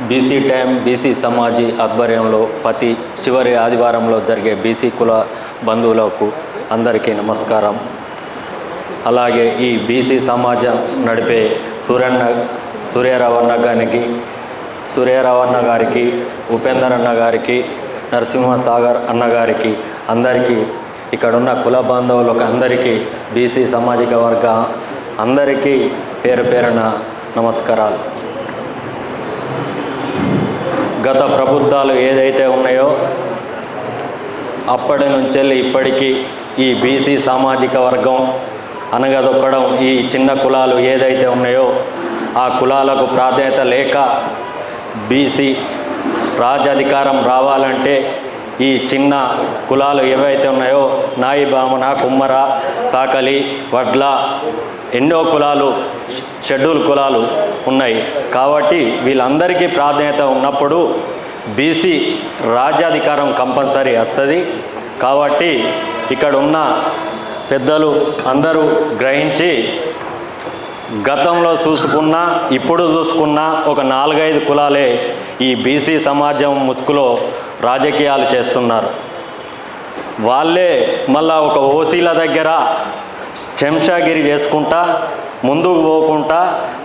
BC time BC సమాజీ ఆధ్వర్యంలో ప్రతి చివరి ఆదివారంలో జరిగే బీసీ కుల బంధువులకు అందరికీ నమస్కారం. అలాగే ఈ బీసీ సమాజం నడిపే సూర్యన్న సూర్యరావు గారికి సూర్యరావు గారికి ఉపేందర్ అన్న గారికి నరసింహసాగర్ అన్నగారికి అందరికీ అందరికీ ఇక్కడున్న కుల బాంధవులకు అందరికీ బీసీ సామాజిక వర్గ అందరికీ పేరు పేరున నమస్కారాలు. గత ప్రభుత్వాలు ఏదైతే ఉన్నాయో అప్పటి నుంచి ఇప్పటికీ ఈ బీసీ సామాజిక వర్గం అనగదొక్కడం ఈ చిన్న కులాలు ఏదైతే ఉన్నాయో ఆ కులాలకు ప్రాధాన్యత లేక బీసీ రాజాధికారం రావాలంటే ఈ చిన్న కులాలు ఏవైతే ఉన్నాయో నాయి బామన కుమ్మర సాకలి వడ్ల ఎన్నో కులాలు షెడ్యూల్ కులాలు ఉన్నాయి. కాబట్టి వీళ్ళందరికీ ప్రాధాన్యత ఉన్నప్పుడు బీసీ రాజ్యాధికారం కంపల్సరీ వస్తుంది. కాబట్టి ఇక్కడ ఉన్న పెద్దలు అందరూ గ్రహించి గతంలో చూసుకున్నా ఇప్పుడు చూసుకున్నా ఒక నాలుగైదు కులాలే ఈ బీసీ సమాజం ముసుగులో రాజకీయాలు చేస్తున్నారు. వాళ్ళే మళ్ళా ఒక ఓసీల దగ్గర చెంషాగిరి చేసుకుంటా ముందుకు పోకుండా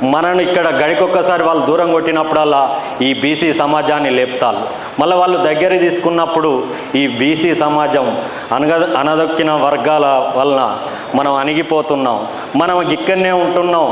మనని ఇక్కడ గడికొక్కసారి వాళ్ళు దూరం కొట్టినప్పుడల్లా ఈ బీసీ సమాజాన్ని లేపుతారు మళ్ళీ వాళ్ళు దగ్గర తీసుకున్నప్పుడు ఈ బీసీ సమాజం అనగ అనదొక్కిన వర్గాల వలన మనం అణిగిపోతున్నాం మనం ఇక్కడనే ఉంటున్నాం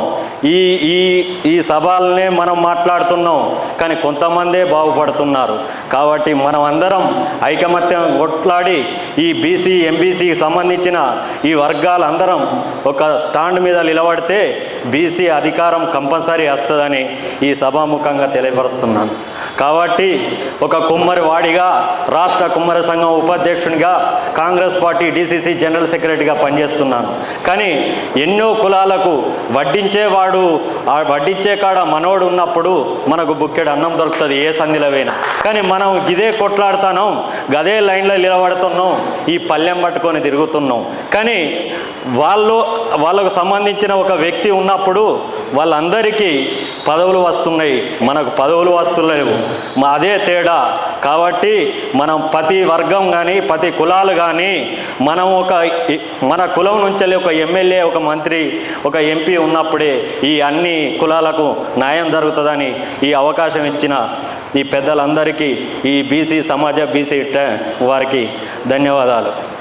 ఈ ఈ ఈ సభలనే మనం మాట్లాడుతున్నాం కానీ కొంతమందే బాగుపడుతున్నారు. కాబట్టి మనం అందరం ఐకమత్యం కొట్లాడి ఈ బీసీ ఎంబీసీకి సంబంధించిన ఈ వర్గాలందరం ఒక స్టాండ్ మీద నిలబడితే బీసీ అధికారం కంపల్సరీ వస్తుందని ఈ సభాముఖంగా తెలియపరుస్తున్నాను. కాబట్టి ఒక కుమ్మరి వాడిగా రాష్ట్ర కుమ్మరి సంఘం ఉపాధ్యక్షునిగా కాంగ్రెస్ పార్టీ డీసీసీ జనరల్ సెక్రటరీగా పనిచేస్తున్నాను. కానీ ఎన్నో కులాలకు వడ్డించేవాడు ఆ వడ్డించే కాడ మనోడు ఉన్నప్పుడు మనకు బుక్కెడు అన్నం దొరుకుతుంది ఏ సంధిలవైనా కానీ మనం ఇదే కొట్లాడుతున్నాం గదే లైన్లో నిలబడుతున్నాం ఈ పల్లెం పట్టుకొని తిరుగుతున్నాం. కానీ వాళ్ళు వాళ్ళకు సంబంధించిన ఒక వ్యక్తి ఉన్నప్పుడు వాళ్ళందరికీ పదవులు వస్తున్నాయి. మనకు పదవులు వస్తున్నాయి మా అదే తేడా. కాబట్టి మనం ప్రతి వర్గం కానీ ప్రతి కులాలు కానీ మనం ఒక మన కులం నుంచి ఒక ఎమ్మెల్యే ఒక మంత్రి ఒక ఎంపీ ఉన్నప్పుడే ఈ అన్ని కులాలకు న్యాయం జరుగుతుందని ఈ అవకాశం ఇచ్చిన ఈ పెద్దలందరికీ ఈ బీసీ సమాజ బీసీ వారికి ధన్యవాదాలు.